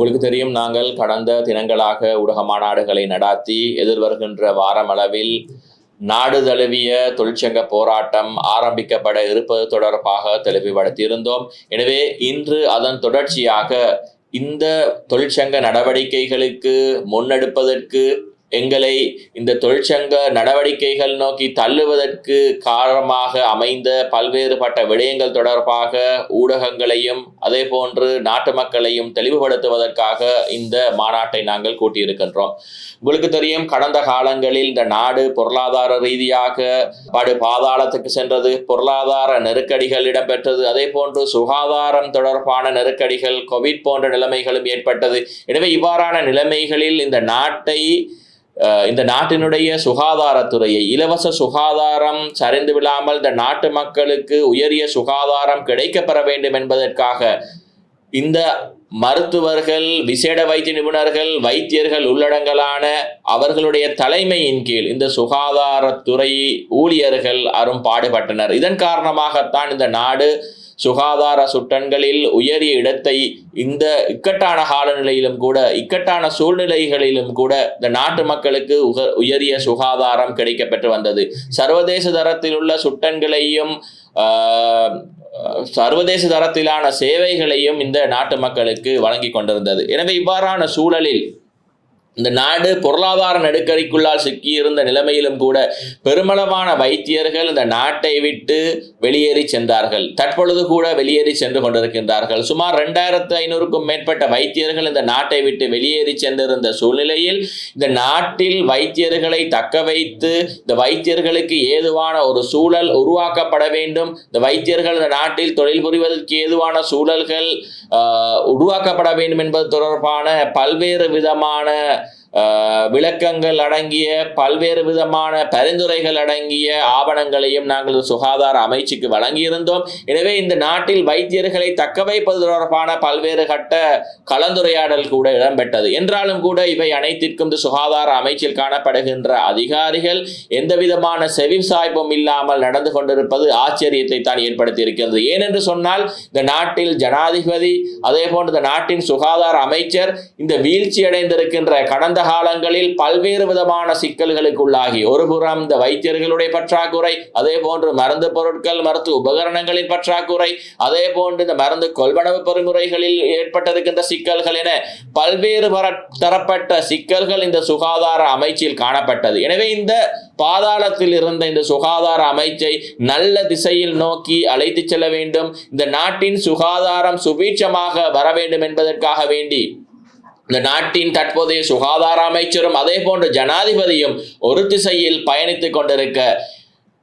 உங்களுக்கு தெரியும் நாங்கள் கடந்த தினங்களாக ஊடக மாநாடுகளை நடாத்தி எதிர்வருகின்ற வாரமளவில் நாடு தழுவிய தொழிற்சங்க போராட்டம் ஆரம்பிக்கப்பட இருப்பது தொடர்பாக தெளிவுபடுத்தியிருந்தோம் எனவே இன்று அதன் தொடர்ச்சியாக இந்த தொழிற்சங்க நடவடிக்கைகளுக்கு முன்னெடுப்பதற்கு எங்களை இந்த தொழிற்சங்க நடவடிக்கைகள் நோக்கி தள்ளுவதற்கு காரணமாக அமைந்த பல்வேறுபட்ட விடயங்கள் தொடர்பாக ஊடகங்களையும் அதே போன்று நாட்டு மக்களையும் தெளிவுபடுத்துவதற்காக இந்த மாநாட்டை நாங்கள் கூட்டியிருக்கின்றோம். உங்களுக்கு தெரியும் கடந்த காலங்களில் இந்த நாடு பொருளாதார ரீதியாக படு பாதாளத்துக்கு சென்றது பொருளாதார நெருக்கடிகள் இடம்பெற்றது அதே போன்று சுகாதாரம் தொடர்பான நெருக்கடிகள் கோவிட் போன்ற நிலைமைகளும் ஏற்பட்டது. எனவே இவ்வாறான நிலைமைகளில் இந்த நாட்டை இந்த நாட்டினுடைய சுகாதாரத்துறையை இலவச சுகாதாரம் சரிந்து விழாமல் இந்த நாட்டு மக்களுக்கு உயரிய சுகாதாரம் கிடைக்கப்பெற வேண்டும் என்பதற்காக இந்த மருத்துவர்கள் விசேட வைத்திய நிபுணர்கள் வைத்தியர்கள் உள்ளடங்கலான அவர்களுடைய தலைமையின் கீழ் இந்த சுகாதாரத்துறை ஊழியர்கள் அரும் பாடுபட்டனர் இதன் காரணமாகத்தான் இந்த நாடு சுகாதார சுட்டன்களில் உயரிய இடத்தை இந்த இக்கட்டான காலநிலையிலும் கூட இக்கட்டான சூழ்நிலைகளிலும் கூட இந்த நாட்டு மக்களுக்கு உக உயரிய சுகாதாரம் கிடைக்கப்பெற்று வந்தது. சர்வதேச தரத்தில் உள்ள சுட்டன்களையும் சர்வதேச தரத்திலான சேவைகளையும் இந்த நாட்டு மக்களுக்கு வழங்கி கொண்டிருந்தது. எனவே இவ்வாறான சூழலில் இந்த நாடு பொருளாதார நெருக்கடிக்குள்ளால் சிக்கியிருந்த நிலைமையிலும் கூட பெருமளவான வைத்தியர்கள் இந்த நாட்டை விட்டு வெளியேறி சென்றார்கள். தற்பொழுது கூட வெளியேறி சென்று கொண்டிருக்கின்றார்கள். சுமார் ரெண்டாயிரத்து ஐநூறுக்கும் மேற்பட்ட வைத்தியர்கள் இந்த நாட்டை விட்டு வெளியேறி சென்றிருந்த சூழ்நிலையில் இந்த நாட்டில் வைத்தியர்களை தக்க வைத்து இந்த வைத்தியர்களுக்கு ஏதுவான ஒரு சூழல் உருவாக்கப்பட வேண்டும். இந்த வைத்தியர்கள் இந்த நாட்டில் தொழில் புரிவதற்கு ஏதுவான சூழல்கள் உருவாக்கப்பட வேண்டும் என்பது தொடர்பான பல்வேறு விதமான விளக்கங்கள் அடங்கிய பல்வேறு விதமான பரிந்துரைகள் அடங்கிய ஆவணங்களையும் நாங்கள் சுகாதார அமைச்சுக்கு வழங்கியிருந்தோம். எனவே இந்த நாட்டில் வைத்தியர்களை தக்க வைப்பது தொடர்பான பல்வேறு கட்ட கலந்துரையாடல் கூட இடம்பெற்றது. என்றாலும் கூட இவை அனைத்திற்கும் இந்த சுகாதார அமைச்சில் காணப்படுகின்ற அதிகாரிகள் எந்த விதமான செவி சாய்ப்பும் இல்லாமல் நடந்து கொண்டிருப்பது ஆச்சரியத்தை தான் ஏற்படுத்தி இருக்கிறது ஏனென்று சொன்னால் இந்த நாட்டில் ஜனாதிபதி அதே போன்று இந்த நாட்டின் சுகாதார அமைச்சர் இந்த வீழ்ச்சி அடைந்திருக்கின்ற கடந்த காலங்களில் பல்வேறு விதமான சிக்கல்களுக்கு உள்ளாகி ஒருபுறம் இந்த வைத்தியர்களுடைய பற்றாக்குறை அதே போன்று மருந்து பொருட்கள் மருத்துவ உபகரணங்களின் பற்றாக்குறை அதே போன்று இந்த மருந்து கொள்வனவு பொறிமுறைகளில் ஏற்பட்டிருக்கின்ற சிக்கல்கள் என பல்வேறு தரப்பட்ட சிக்கல்கள் இந்த சுகாதார அமைச்சில் காணப்பட்டது. எனவே இந்த பாதாளத்தில் இருந்த இந்த சுகாதார அமைச்சை நல்ல திசையில் நோக்கி அழைத்து செல்ல வேண்டும். இந்த நாட்டின் சுகாதாரம் சுபீட்சமாக வர வேண்டும் என்பதற்காக வேண்டி இந்த நாட்டின் தற்போதைய சுகாதார அமைச்சரும் அதே போன்று ஜனாதிபதியும் ஒரு திசையில் பயணித்துக் கொண்டிருக்க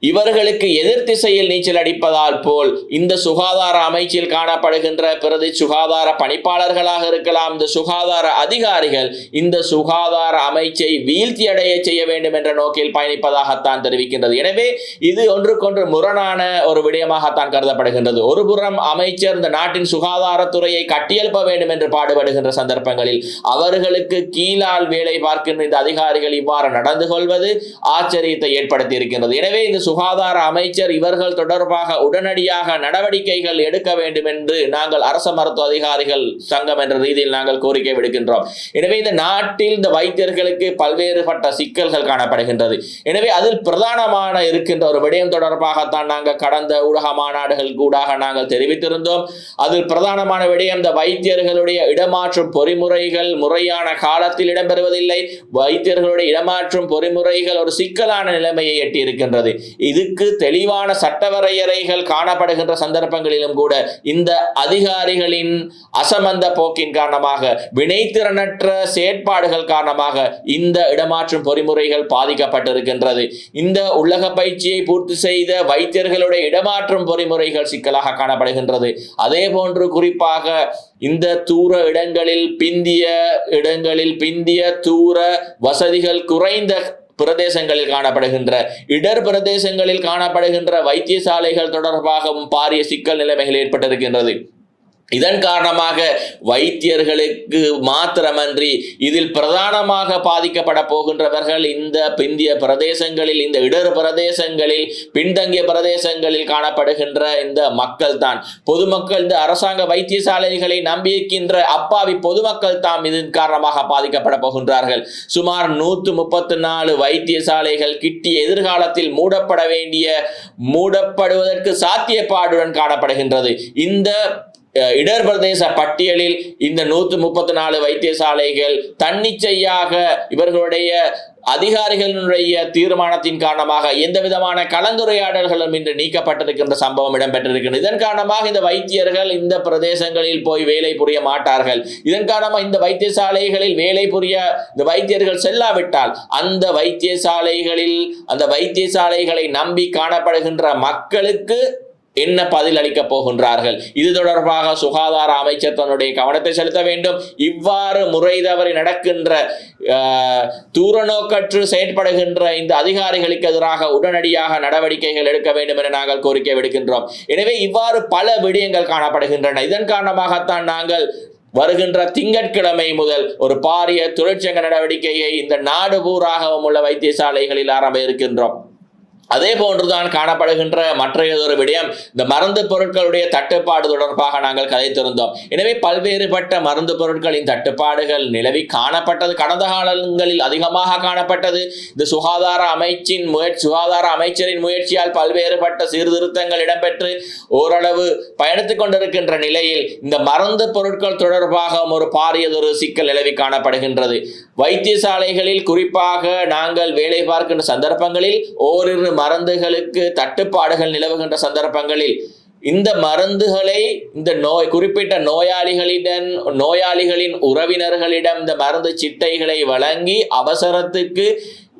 இவர்களுக்கு எதிர் திசையில் நீச்சல் அடிப்பதால் போல் இந்த சுகாதார அமைச்சில் காணப்படுகின்ற பிரதி சுகாதார பணிப்பாளர்களாக இருக்கலாம். இந்த சுகாதார அதிகாரிகள் இந்த சுகாதார அமைச்சை வீழ்த்தி அடைய செய்ய வேண்டும் என்ற நோக்கில் பயணிப்பதாகத்தான் தெரிவிக்கின்றது. எனவே இது ஒன்றுக்கொன்று முரணான ஒரு விடயமாகத்தான் கருதப்படுகின்றது. ஒருபுறம் அமைச்சர் இந்த நாட்டின் சுகாதாரத்துறையை கட்டியெழுப்ப வேண்டும் என்று பாடுபடுகின்ற சந்தர்ப்பங்களில் அவர்களுக்கு கீழால் வேலை பார்க்கின்ற இந்த அதிகாரிகள் இவ்வாறு நடந்து கொள்வது ஆச்சரியத்தை ஏற்படுத்தி இருக்கின்றது எனவே இந்த சுகாதார அமைச்சர் இவர்கள் தொடர்பாக உடனடியாக நடவடிக்கைகள் எடுக்க வேண்டும் என்று நாங்கள் அரச மருத்துவ அதிகாரிகள் சங்கம் என்ற ரீதியில் நாங்கள் கோரிக்கை விடுக்கின்றோம். எனவே இந்த நாட்டில் இந்த வைத்தியர்களுக்கு பல்வேறுபட்ட சிக்கல்கள் காணப்படுகின்றது. எனவே அதில் பிரதானமான இருக்கின்ற ஒரு விடயம் தொடர்பாகத்தான் நாங்கள் கடந்த ஊடக மாநாடுகள் கூடாக நாங்கள் தெரிவித்திருந்தோம். அதில் பிரதானமான விடயம் இந்த வைத்தியர்களுடைய இடமாற்றும் பொறிமுறைகள் முறையான காலத்தில் இடம்பெறுவதில்லை. வைத்தியர்களுடைய இடமாற்றும் பொறிமுறைகள் ஒரு சிக்கலான நிலைமையை எட்டியிருக்கின்றது. இதுக்கு தெளிவான சட்ட வரையறைகள் காணப்படுகின்ற சந்தர்ப்பங்களிலும் கூட இந்த அதிகாரிகளின் அசமந்த போக்கின் காரணமாக வினைத்திறனற்ற செயற்பாடுகள் காரணமாக இந்த இடமாற்றும் பொறிமுறைகள் பாதிக்கப்பட்டிருக்கின்றது. இந்த உலக பயிற்சியை பூர்த்தி செய்த வைத்தியர்களுடைய இடமாற்றும் பொறிமுறைகள் சிக்கலாக காணப்படுகின்றது. அதே போன்று குறிப்பாக இந்த தூர இடங்களில் பிந்திய இடங்களில் பிந்திய தூர வசதிகள் குறைந்த பிரதேசங்களில் காணப்படுகின்ற இடர் பிரதேசங்களில் காணப்படுகின்ற வைத்தியசாலைகள் தொடர்பாகவும் பாரிய சிக்கல் நிலைமைகள் ஏற்பட்டிருக்கின்றது. இதன் காரணமாக வைத்தியர்களுக்கு மாத்திரமன்றி இதில் பிரதானமாக பாதிக்கப்பட போகின்றவர்கள் இந்த பிந்திய பிரதேசங்களில் இந்த இடர் பிரதேசங்களில் பின்தங்கிய பிரதேசங்களில் காணப்படுகின்ற இந்த மக்கள் தான் பொதுமக்கள் இந்த அரசாங்க வைத்தியசாலைகளை நம்பியிருக்கின்ற அப்பாவி பொதுமக்கள் தாம் இதன் காரணமாக பாதிக்கப்பட போகின்றார்கள். சுமார் நூற்று முப்பத்தி நாலு வைத்தியசாலைகள் கிட்டி எதிர்காலத்தில் மூடப்பட வேண்டிய மூடப்படுவதற்கு சாத்தியப்பாடுடன் காணப்படுகின்றது. இந்த இடர் பிரதேச பட்டியலில் இந்த நூற்று முப்பத்தி நாலு வைத்தியசாலைகள் தன்னிச்சையாக இவர்களுடைய அதிகாரிகளுடைய தீர்மானத்தின் காரணமாக எந்த விதமான கலந்துரையாடல்களும் இன்று நீக்கப்பட்டிருக்கின்ற சம்பவம் இடம்பெற்றிருக்கிறது இதன் காரணமாக இந்த வைத்தியர்கள் இந்த பிரதேசங்களில் போய் வேலை புரிய மாட்டார்கள். இதன் காரணமாக இந்த வைத்தியசாலைகளில் வேலை புரிய இந்த வைத்தியர்கள் செல்லாவிட்டால் அந்த வைத்தியசாலைகளில் அந்த வைத்தியசாலைகளை நம்பி காணப்படுகின்ற மக்களுக்கு என்ன பதில் அளிக்கப் போகின்றார்கள்? இது தொடர்பாக சுகாதார அமைச்சர் தன்னுடைய கவனத்தை செலுத்த வேண்டும். இவ்வாறு முறை தவறி நடக்கின்ற தூரநோக்கற்று செயற்படுகின்ற இந்த அதிகாரிகளுக்கு எதிராக உடனடியாக நடவடிக்கைகள் எடுக்க வேண்டும் என நாங்கள் கோரிக்கை விடுக்கின்றோம். எனவே இவ்வாறு பல விடயங்கள் காணப்படுகின்றன. இதன் காரணமாகத்தான் நாங்கள் வருகின்ற திங்கட்கிழமை முதல் ஒரு பாரிய தொழிற்சங்க நடவடிக்கையை இந்த நாடு பூராகவும் உள்ள வைத்தியசாலைகளில் ஆரம்ப இருக்கின்றோம் அதே போன்றுதான் காணப்படுகின்ற மற்றையதொரு விடயம் இந்த மருந்து பொருட்களுடைய தட்டுப்பாடு தொடர்பாக நாங்கள் கதைத்திருந்தோம். எனவே பல்வேறுபட்ட மருந்து பொருட்களின் தட்டுப்பாடுகள் நிலவி காணப்பட்டது. கடந்த காலங்களில் அதிகமாக காணப்பட்டது. இந்த சுகாதார அமைச்சின் முயற்சி சுகாதார அமைச்சரின் முயற்சியால் பல்வேறுபட்ட சீர்திருத்தங்கள் இடம்பெற்று ஓரளவு பயணித்துக் கொண்டிருக்கின்ற நிலையில் இந்த மருந்து பொருட்கள் தொடர்பாக ஒரு பாரியதொரு சிக்கல் நிலவி காணப்படுகின்றது. வைத்தியசாலைகளில் குறிப்பாக நாங்கள் வேலை பார்க்கின்ற சந்தர்ப்பங்களில் ஓரிரு மருந்துகளுக்கு தட்டுப்பாடுகள் நிலவுகின்ற சந்தர்ப்பங்களில் இந்த மருந்துகளை இந்த நோய் குறிப்பிட்ட நோயாளிகளிடம் நோயாளிகளின் உறவினர்களிடம் இந்த மருந்து சிட்டைகளை வழங்கி அவசரத்துக்கு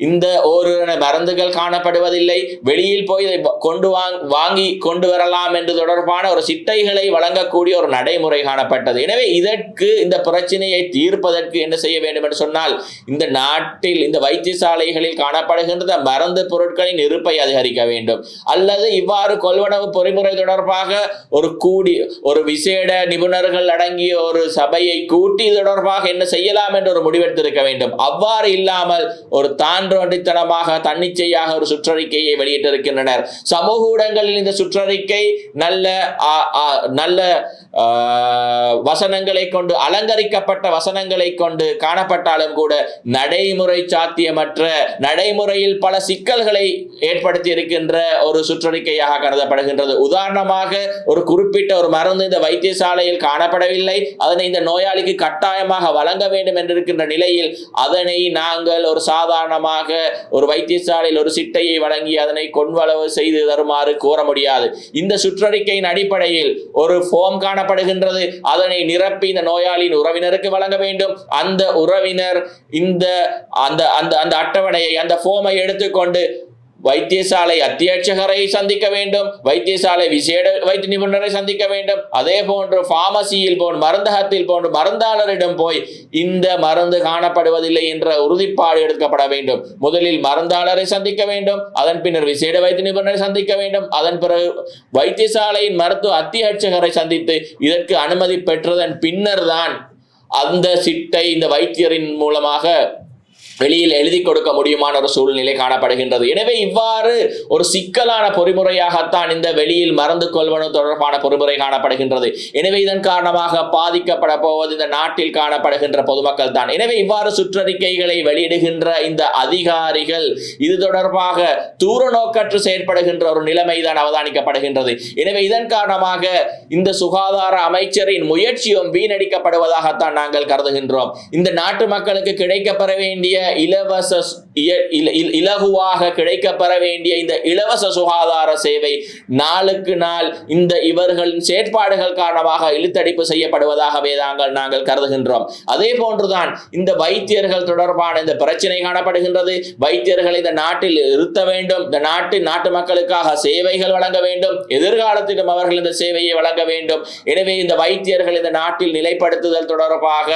இந்த ஓரிரு மருந்துகள் காணப்படுவதில்லை. வெளியில் போய் இதை கொண்டு வாங் வாங்கி கொண்டு வரலாம் என்று தொடர்பான ஒரு சிட்டைகளை வழங்கக்கூடிய ஒரு நடைமுறை காணப்பட்டது. எனவே இதற்கு இந்த பிரச்சனையை தீர்ப்பதற்கு என்ன செய்ய வேண்டும் என்று சொன்னால் இந்த நாட்டில் இந்த வைத்தியசாலைகளில் காணப்படுகின்ற மருந்து பொருட்களின் இருப்பை அதிகரிக்க வேண்டும். அல்லது இவ்வாறு கொள்வனவு பொறிமுறை தொடர்பாக ஒரு கூடி ஒரு விசேட நிபுணர்கள் அடங்கிய ஒரு சபையை கூட்டி தொடர்பாக என்ன செய்யலாம் என்று ஒரு முடிவெடுத்திருக்க வேண்டும். அவ்வாறு இல்லாமல் ஒரு தான் தான்றோண்டித்தனமாக தன்னிச்சையாக ஒரு சுற்றறிக்கையை வெளியிட்டிருக்கின்றனர். சமூக ஊடகங்களில் இந்த சுற்றறிக்கை நல்ல நல்ல வசனங்களை கொண்டு அலங்கரிக்கப்பட்ட வசனங்களை கொண்டு காணப்பட்டாலும் கூட நடைமுறை சாத்தியமற்ற நடைமுறையில் பல சிக்கல்களை ஏற்படுத்தி இருக்கின்ற ஒரு சுற்றறிக்கையாக கருதப்படுகின்றது. உதாரணமாக ஒரு குறிப்பிட்ட ஒரு மருந்து இந்த வைத்தியசாலையில் காணப்படவில்லை. அதனை இந்த நோயாளிக்கு கட்டாயமாக வழங்க வேண்டும் என்றிருக்கின்ற நிலையில் அதனை நாங்கள் ஒரு சாதாரணமாக ஒரு வைத்தியசாலையில் ஒரு சிட்டையை வழங்கி அதனை கொன்வளவு செய்து தருமாறு கோர முடியாது. இந்த சுற்றறிக்கையின் அடிப்படையில் ஒரு ஃபோம் காணப்படுகின்றது. அதனை நிரப்பி இந்த நோயாளியின் உறவினருக்கு வழங்க வேண்டும். அந்த உறவினர் இந்த அந்த அந்த அந்த அட்டவணையை அந்த ஃபோமை எடுத்துக்கொண்டு வைத்தியசாலை அத்தியட்சகரை சந்திக்க வேண்டும். வைத்தியசாலை விசேட வைத்திய நிபுணரை சந்திக்க வேண்டும். அதே போன்று பார்மசியில் போன்று மருந்தகத்தில் போன்று மருந்தாளரிடம் போய் இந்த மருந்து காணப்படுவதில்லை என்ற உறுதிப்பாடு எடுக்கப்பட வேண்டும். முதலில் மருந்தாளரை சந்திக்க வேண்டும். அதன் பின்னர் விசேட வைத்திய நிபுணரை சந்திக்க வேண்டும். அதன் பிறகு வைத்தியசாலையின் மருத்துவ அத்தியட்சகரை சந்தித்து இதற்கு அனுமதி பெற்றதன் பின்னர் தான் அந்த சிட்டை இந்த வைத்தியரின் மூலமாக வெளியில் எழுதி கொடுக்க முடியுமான ஒரு சூழ்நிலை காணப்படுகின்றது. எனவே இவ்வாறு ஒரு சிக்கலான பொறிமுறையாகத்தான் இந்த வெளியில் மருந்து கொள்வனவு தொடர்பான பொறிமுறை காணப்படுகின்றது. எனவே இதன் காரணமாக பாதிக்கப்பட போவது இந்த நாட்டில் காணப்படுகின்ற பொதுமக்கள் தான். எனவே இவ்வாறு சுற்றறிக்கைகளை வெளியிடுகின்ற இந்த அதிகாரிகள் இது தொடர்பாக தூர நோக்கற்று செயற்படுகின்ற ஒரு நிலைமை தான் அவதானிக்கப்படுகின்றது. எனவே இதன் காரணமாக இந்த சுகாதார அமைச்சரின் முயற்சியும் வீணடிக்கப்படுவதாகத்தான் நாங்கள் கருதுகின்றோம். இந்த நாட்டு மக்களுக்கு கிடைக்கப்பெற வேண்டிய இலவச இலகுவாக கிடைக்கப்பெற வேண்டிய இந்த இலவச சுகாதார சேவை நாளுக்கு நாள் இந்த இவர்களின் செயற்பாடுகள் காரணமாக இழுத்தடிப்பு செய்யப்படுவதாகவே நாங்கள் நாங்கள் கருதுகின்றோம். அதே போன்றுதான் இந்த வைத்தியர்கள் தொடர்பான இந்த பிரச்சனை காணப்படுகின்றது. வைத்தியர்களை இந்த நாட்டில் இருத்த வேண்டும். இந்த நாட்டின் நாட்டு மக்களுக்காக சேவைகள் வழங்க வேண்டும். எதிர்காலத்திலும் அவர்கள் இந்த சேவையை வழங்க வேண்டும். எனவே இந்த வைத்தியர்கள் இந்த நாட்டில் நிலைப்படுத்துதல் தொடர்பாக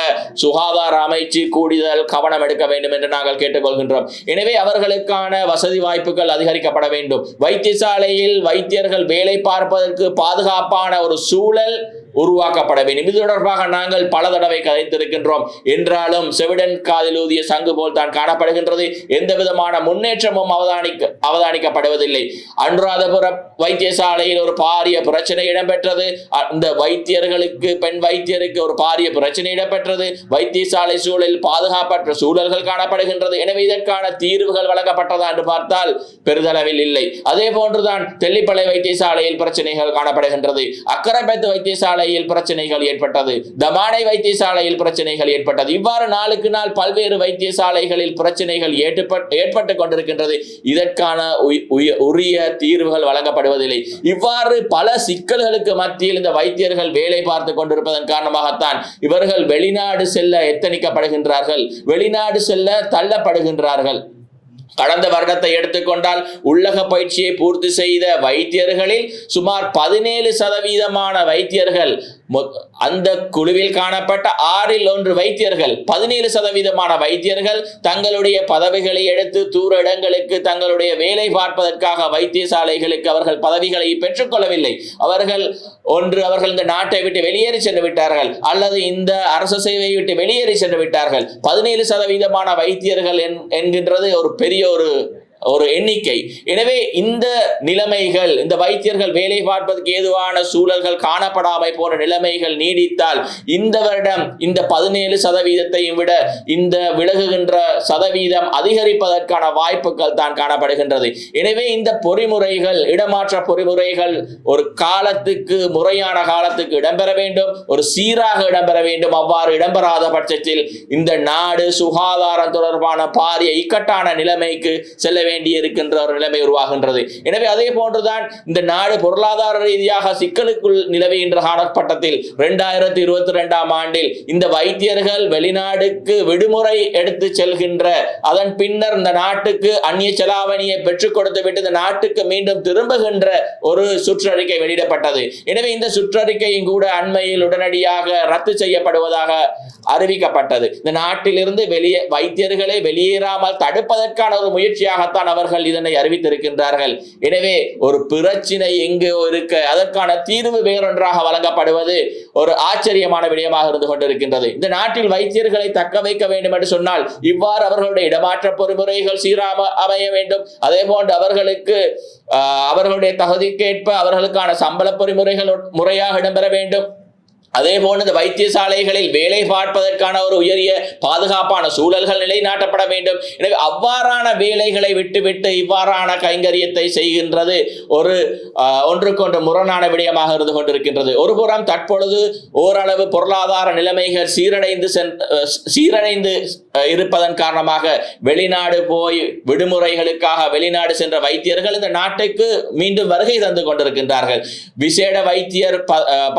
சுகாதார அமைச்சு கூடுதல் கவனம் எடுக்க வேண்டும் என்று நாங்கள் கேட்டுக்கொள்கின்றோம். எனவே அவர்களுக்கான வசதி வாய்ப்புகள் அதிகரிக்கப்பட வேண்டும். வைத்தியசாலையில் வைத்தியர்கள் வேலை பார்ப்பதற்கு பாதுகாப்பான ஒரு சூழல் உருவாக்கப்பட வேண்டும். இது தொடர்பாக நாங்கள் பல தடவை கதைத்திருக்கின்றோம். என்றாலும் செவிடன் காதில் ஊதிய சங்கு போல் தான் காணப்படுகின்றது. எந்த விதமான முன்னேற்றமும் அவதானிக்க அவதானிக்கப்படுவதில்லை. அனுராதபுர வைத்தியசாலையில் ஒரு பாரிய பிரச்சனை இடம்பெற்றது. அந்த வைத்தியர்களுக்கு பெண் வைத்தியருக்கு ஒரு பாரிய பிரச்சனை இடம்பெற்றது. வைத்தியசாலை சூழலில் பாதுகாப்பற்ற சூழல்கள் காணப்படுகின்றது. எனவே இதற்கான தீர்வுகள் வழங்கப்பட்டதா என்று பார்த்தால் பெரிதளவில் இல்லை. அதே போன்றுதான் தெல்லிப்பளை வைத்தியசாலையில் பிரச்சனைகள் காணப்படுகின்றது. அக்கரப்பத்து வைத்தியசாலையில் பிரச்சனைகள் ஏற்பட்டது. தமானை வைத்தியசாலையில் பிரச்சனைகள் ஏற்பட்டது. இவ்வாறு நாளுக்கு நாள் பல்வேறு வைத்தியசாலைகளில் பிரச்சனைகள் ஏற்பட்டு ஏற்பட்டு கொண்டிருக்கின்றது. இதற்கான உய- உரிய தீர்வுகள் வழங்கப்படும் வருவதில்லை இவ்வாறு பல சிக்கல்களுக்கு மத்தியில் இந்த வைத்தியர்கள் வேலை பார்த்து கொண்டிருப்பதன் காரணமாகத்தான் இவர்கள் வெளிநாடு செல்ல எத்தனிக்கப்படுகின்றார்கள் வெளிநாடு செல்ல தள்ளப்படுகின்றார்கள். கடந்த வருடத்தை எடுத்துக்கொண்டால் உள்ளக பயிற்சியை பூர்த்தி செய்த வைத்தியர்களில் சுமார் பதினேழு சதவீதமான வைத்தியர்கள் அந்த குழுவில் காணப்பட்ட ஆறில் ஒன்று வைத்தியர்கள் பதினேழு சதவீதமான வைத்தியர்கள் தங்களுடைய பதவிகளை எடுத்து தூர இடங்களுக்கு தங்களுடைய வேலை பார்ப்பதற்காக வைத்தியசாலைகளுக்கு அவர்கள் பதவிகளை பெற்றுக்கொள்ளவில்லை அவர்கள் ஒன்று அவர்கள் இந்த நாட்டை விட்டு வெளியேறி சென்று விட்டார்கள் அல்லது இந்த அரசு சேவையை விட்டு வெளியேறி சென்று விட்டார்கள். பதினேழு சதவீதமான வைத்தியர்கள் என்- என்கின்றது ஒரு பெரிய ஒரு ஒரு எண்ணிக்கை. எனவே இந்த நிலைமைகள் இந்த வைத்தியர்கள் வேலை பார்ப்பதற்கு ஏதுவான சூழல்கள் காணப்படாமை போன்ற நிலைமைகள் நீடித்தால் இந்த வருடம் இந்த பதினேழு சதவீதத்தையும் விட இந்த விலகுகின்ற சதவீதம் அதிகரிப்பதற்கான வாய்ப்புகள் தான் காணப்படுகின்றது. எனவே இந்த பொறிமுறைகள் இடமாற்ற பொறிமுறைகள் ஒரு காலத்துக்கு முறையான காலத்துக்கு இடம்பெற வேண்டும். ஒரு சீராக இடம்பெற வேண்டும். அவ்வாறு இடம்பெறாத பட்சத்தில் இந்த நாடு சுகாதாரம் தொடர்பான பாரிய இக்கட்டான நிலைமைக்கு செல்ல வேண்டி இருக்கின்ற ஒரு நிலைமை உருவாகின்றது. எனவே அதே போன்றுதான் இந்த நாடு பொருளாதார ரீதியாக சிக்கலுக்குள் நிலவுகின்ற காலகட்டத்தில் இரண்டாயிரத்தி இருபத்தி ரெண்டாம் ஆண்டில் இந்த வைத்தியர்கள் வெளிநாடுக்கு விடுமுறை எடுத்து செல்கின்ற அதன் பின்னர் இந்த நாட்டுக்கு அந்நிய செலாவணியை பெற்றுக் கொடுத்து விட்டு இந்த நாட்டுக்கு மீண்டும் திரும்புகின்ற ஒரு சுற்றறிக்கை வெளியிடப்பட்டது. எனவே இந்த சுற்றறிக்கையும் கூட அண்மையில் உடனடியாக ரத்து செய்யப்படுவதாக அறிவிக்கப்பட்டது. இந்த நாட்டிலிருந்து வெளியே வைத்தியர்களை வெளியேறாமல் தடுப்பதற்கான ஒரு முயற்சியாகத்தான் அவர்கள் இதனை அறிவித்திருக்கின்றார்கள். எனவே ஒரு பிரச்சினை எங்கு இருக்க அதற்கான தீர்வு வேறொன்றாக வழங்கப்படுவது ஒரு ஆச்சரியமான விடயமாக இருந்து கொண்டிருக்கின்றது. இந்த நாட்டில் வைத்தியர்களை தக்க வைக்க வேண்டும் என்று சொன்னால் இவ்வாறு அவர்களுடைய இடமாற்ற பொறிமுறைகள் சீராம அமைய வேண்டும். அதே போன்று அவர்களுக்கு ஆஹ், அவர்களுடைய தகுதிக்கேற்ப அவர்களுக்கான சம்பள பொறிமுறைகள் முறையாக இடம்பெற வேண்டும். அதே போன்று இந்த வைத்தியசாலைகளில் வேலை பார்ப்பதற்கான ஒரு உயரிய பாதுகாப்பான சூழல்கள் நிலைநாட்டப்பட வேண்டும். எனவே அவ்வாறான வேலைகளை விட்டுவிட்டு இவ்வாறான கைங்கரியத்தை செய்கின்றது ஒரு ஒன்றுக்கொன்று முரணான விடயமாக இருந்து கொண்டிருக்கின்றது. ஒருபுறம் தற்பொழுது ஓரளவு பொருளாதார நிலைமைகள் சீரடைந்து சென் சீரடைந்து இருப்பதன் காரணமாக வெளிநாடு போய் விடுமுறைகளுக்காக வெளிநாடு சென்ற வைத்தியர்கள் இந்த நாட்டுக்கு மீண்டும் வருகை தந்து கொண்டிருக்கின்றார்கள். விசேட வைத்தியர்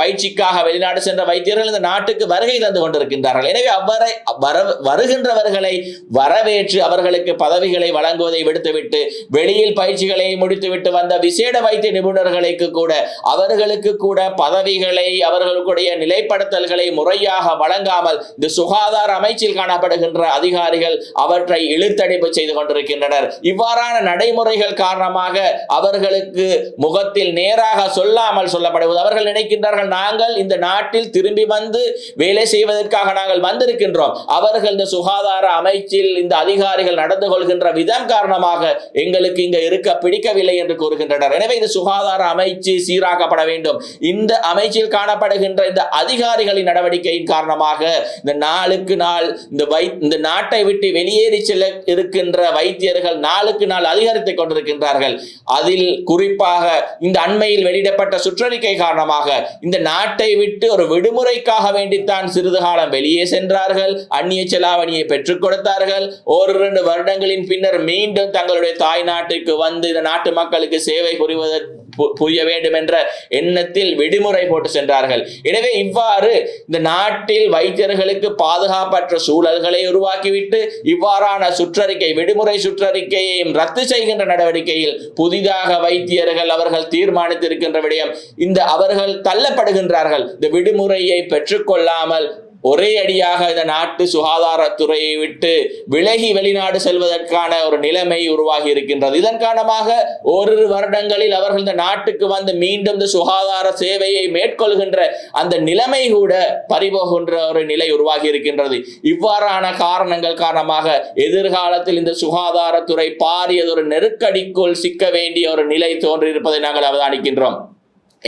பயிற்சிக்காக வெளிநாடு சென்ற வைத்தியர்கள் இந்த நாட்டுக்கு வருகை தந்து கொண்டிருக்கின்றார்கள். எனவே அவ்வரை வர வருகின்றவர்களை வரவேற்று அவர்களுக்கு பதவிகளை வழங்குவதை விடுத்துவிட்டு வெளியில் பயிற்சிகளை முடித்துவிட்டு வந்த விசேட வைத்திய நிபுணர்களுக்கு கூட அவர்களுக்கு கூட பதவிகளை அவர்களுடைய நிலைப்படுத்தல்களை முறையாக வழங்காமல் இந்த சுகாதார அமைச்சில் காணப்படுகின்ற அதிகாரிகள் அவற்றை இழுத்தடிப்பு செய்து கொண்டிருக்கின்றனர். இவ்வாறான நடைமுறைகள் காரணமாக அவர்களுக்கு முகத்தில் நேராக சொல்லாமல் சொல்லப்படுவது. அவர்கள் நினைக்கின்றார்கள் நாங்கள் இந்த நாட்டு நாட்டில் திரும்பி வந்து வேலை செய்வதற்காக நாங்கள் வந்திருக்கின்றோம். அவர்கள் இந்த சுகாதார அமைச்சில் இந்த அதிகாரிகள் நடந்து கொள்கின்ற விதம் காரணமாக எங்களுக்கு இங்க இருக்க பிடிக்கவில்லை என்று கூறுகின்றனர். எனவே இந்த சுகாதார அமைச்சு சீராக்கப்பட வேண்டும். இந்த அமைச்சில் காணப்படுகின்ற இந்த அதிகாரிகளின் நடவடிக்கையின் காரணமாக இந்த நாளுக்கு நாள் இந்த வை இந்த நாட்டை விட்டு வெளியேறி செல்ல இருக்கின்ற வைத்தியர்கள் நாளுக்கு நாள் அதிகரித்துக் கொண்டிருக்கின்றார்கள். அதில் குறிப்பாக இந்த அண்மையில் வெளியிடப்பட்ட சுற்றறிக்கை காரணமாக இந்த நாட்டை விட்டு ஒரு விடுமுறைக்காக வேண்டித்தான் சிறிது காலம் வெளியே சென்றார்கள். அந்நிய செலாவணியை பெற்றுக் கொடுத்தார்கள். ஓரிரண்டு வருடங்களின் பின்னர் மீண்டும் தங்களுடைய தாய் நாட்டுக்கு வந்து இந்த நாட்டு மக்களுக்கு சேவை புரிவதற்கு புரிய வேண்டும் என்ற எண்ணத்தில் விடுமுறை போட்டு சென்றார்கள். எனவே இவ்வாறு இந்த நாட்டில் வைத்தியர்களுக்கு பாதுகாப்பற்ற சூழல்களை உருவாக்கிவிட்டு இவ்வாறான சுற்றறிக்கை விடுமுறை சுற்றறிக்கையையும் ரத்து செய்கின்ற நடவடிக்கையில் புதிதாக வைத்தியர்கள் அவர்கள் தீர்மானித்திருக்கின்ற விடயம் இந்த அவர்கள் தள்ளப்படுகின்றார்கள். இந்த விடுமுறையை பெற்றுக்கொள்ளாமல் ஒரே அடியாக இந்த நாட்டு சுகாதாரத்துறையை விட்டு விலகி வெளிநாடு செல்வதற்கான ஒரு நிலைமை உருவாகி இருக்கின்றது. இதன் காரணமாக ஓரிரு வருடங்களில் அவர்கள் இந்த நாட்டுக்கு வந்து மீண்டும் இந்த சுகாதார சேவையை மேற்கொள்கின்ற அந்த நிலைமை கூட பறிபோகின்ற ஒரு நிலை உருவாகி இருக்கின்றது. இவ்வாறான காரணங்கள் காரணமாக எதிர்காலத்தில் இந்த சுகாதாரத்துறை பாரியதொரு நெருக்கடிக்குள் சிக்க வேண்டிய ஒரு நிலை தோன்றியிருப்பதை நாங்கள் அவதானிக்கின்றோம்.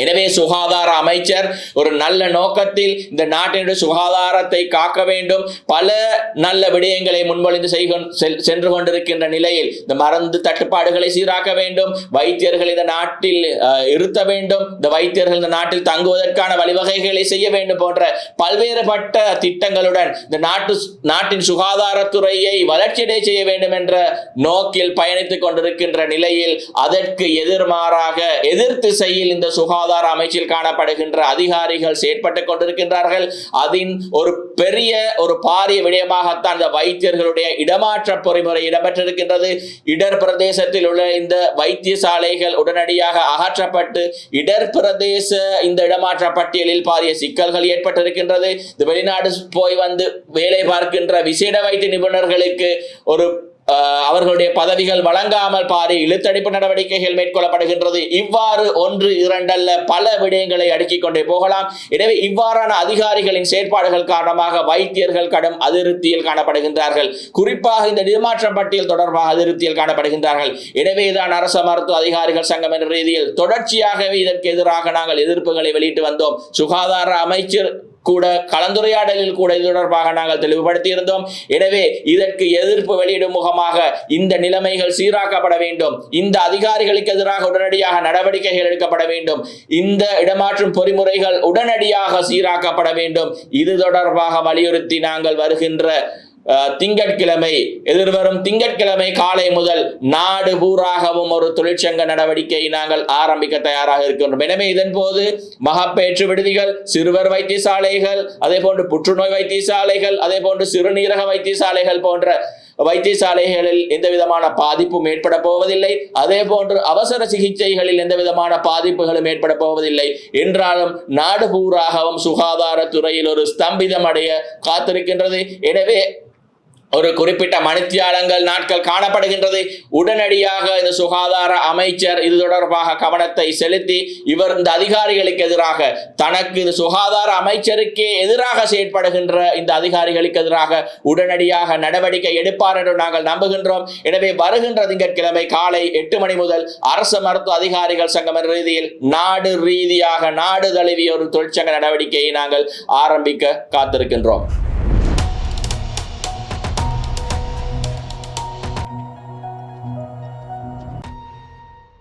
எனவே சுகாதார அமைச்சர் ஒரு நல்ல நோக்கத்தில் இந்த நாட்டினுடைய சுகாதாரத்தை காக்க வேண்டும். பல நல்ல விடயங்களை முன்மொழிந்து செய்க சென்று கொண்டிருக்கின்ற நிலையில் இந்த மருந்து தட்டுப்பாடுகளை சீராக்க வேண்டும். வைத்தியர்கள் இந்த நாட்டில் இருத்த வேண்டும். இந்த வைத்தியர்கள் இந்த நாட்டில் தங்குவதற்கான வழிவகைகளை செய்ய வேண்டும் போன்ற பல்வேறுபட்ட திட்டங்களுடன் இந்த நாட்டு நாட்டின் சுகாதாரத்துறையை வளர்ச்சியடை செய்ய வேண்டும் என்ற நோக்கில் பயணித்துக் கொண்டிருக்கின்ற நிலையில் அதற்கு எதிர்மாறாக எதிர்த்து திசையில் இந்த சுகாதார அமைச்சில் காணப்படுகின்ற அதிகாரிகள் செயற்பட்டுக் கொண்டிருக்கின்றார்கள். அதன் ஒரு பெரிய ஒரு பாரிய விடயமாகத்தான் இந்த வைத்தியர்களுடைய இடமாற்ற பொறிமுறை இடம்பெற்றிருக்கின்றது. இடர் பிரதேசத்தில் உள்ள இந்த வைத்தியசாலைகள் உடனடியாக அகற்றப்பட்டு இடர் பிரதேச இந்த இடமாற்ற பட்டியலில் பாரிய சிக்கல்கள் ஏற்பட்டிருக்கின்றது. இந்த வெளிநாடு போய் வந்து வேலை பார்க்கின்ற விசேட வைத்திய நிபுணர்களுக்கு ஒரு அவர்களுடைய பதவிகள் வழங்காமல் பாரி இழுத்தடிப்பு நடவடிக்கைகள் மேற்கொள்ளப்படுகின்றது. இவ்வாறு ஒன்று இரண்டல்ல பல விடயங்களை அடுக்கிக் கொண்டே போகலாம். எனவே இவ்வாறான அதிகாரிகளின் செயற்பாடுகள் காரணமாக வைத்தியர்கள் கடும் அதிருப்தியில் காணப்படுகின்றார்கள். குறிப்பாக இந்த இடமாற்றம் பட்டியல் தொடர்பாக அதிருப்தியில் காணப்படுகின்றார்கள். எனவேதான் அரச மருத்துவ அதிகாரிகள் சங்கம் என்ற ரீதியில் தொடர்ச்சியாகவே இதற்கு எதிராக நாங்கள் எதிர்ப்புகளை வெளியிட்டு வந்தோம். சுகாதார அமைச்சர் கூட கலந்துரையாடலில் கூட இது தொடர்பாக நாங்கள் தெளிவுபடுத்தியிருந்தோம். எனவே இதற்கு எதிர்ப்பு வெளியிடும் முகமாக இந்த நிலைமைகள் சீராக்கப்பட வேண்டும். இந்த அதிகாரிகளுக்கு எதிராக உடனடியாக நடவடிக்கைகள் எடுக்கப்பட வேண்டும். இந்த இடமாற்றும் பொறிமுறைகள் உடனடியாக சீராக்கப்பட வேண்டும். இது தொடர்பாக வலியுறுத்தி நாங்கள் வருகின்ற திங்கட்கிழமை எதிர்வரும் திங்கட்கிழமை காலை முதல் நாடு பூராகவும் ஒரு தொழிற்சங்க நடவடிக்கையை நாங்கள் ஆரம்பிக்க தயாராக இருக்கின்றோம். எனவே இதன் போது மகப்பேற்று விடுதிகள் சிறுவர் வைத்தியசாலைகள் அதே போன்று புற்றுநோய் வைத்தியசாலைகள் அதே போன்று சிறுநீரக வைத்தியசாலைகள் போன்ற வைத்தியசாலைகளில் எந்த விதமான பாதிப்பும் ஏற்பட போவதில்லை. அதே போன்று அவசர சிகிச்சைகளில் எந்த விதமான பாதிப்புகளும் ஏற்பட போவதில்லை. என்றாலும் நாடு பூராகவும் சுகாதாரத்துறையில் ஒரு ஸ்தம்பிதம் அடைய காத்திருக்கின்றது. எனவே ஒரு குறிப்பிட்ட மணித்தியாலங்கள் நாட்கள் காணப்படுகின்றது. உடனடியாக இந்த சுகாதார அமைச்சர் இது தொடர்பாக கவனத்தை செலுத்தி இவர் இந்த அதிகாரிகளுக்கு எதிராக தனக்கு இந்த சுகாதார அமைச்சருக்கே எதிராக செயற்படுகின்ற இந்த அதிகாரிகளுக்கு எதிராக உடனடியாக நடவடிக்கை எடுப்பார் என்று நாங்கள் நம்புகின்றோம். எனவே வருகின்ற திங்கட்கிழமை காலை எட்டு மணி முதல் அரசு மருத்துவ அதிகாரிகள் சங்கம் ரீதியில் நாடு ரீதியாக நாடு தழுவிய ஒரு தொழிற்சங்க நடவடிக்கையை நாங்கள் ஆரம்பிக்க காத்திருக்கின்றோம்.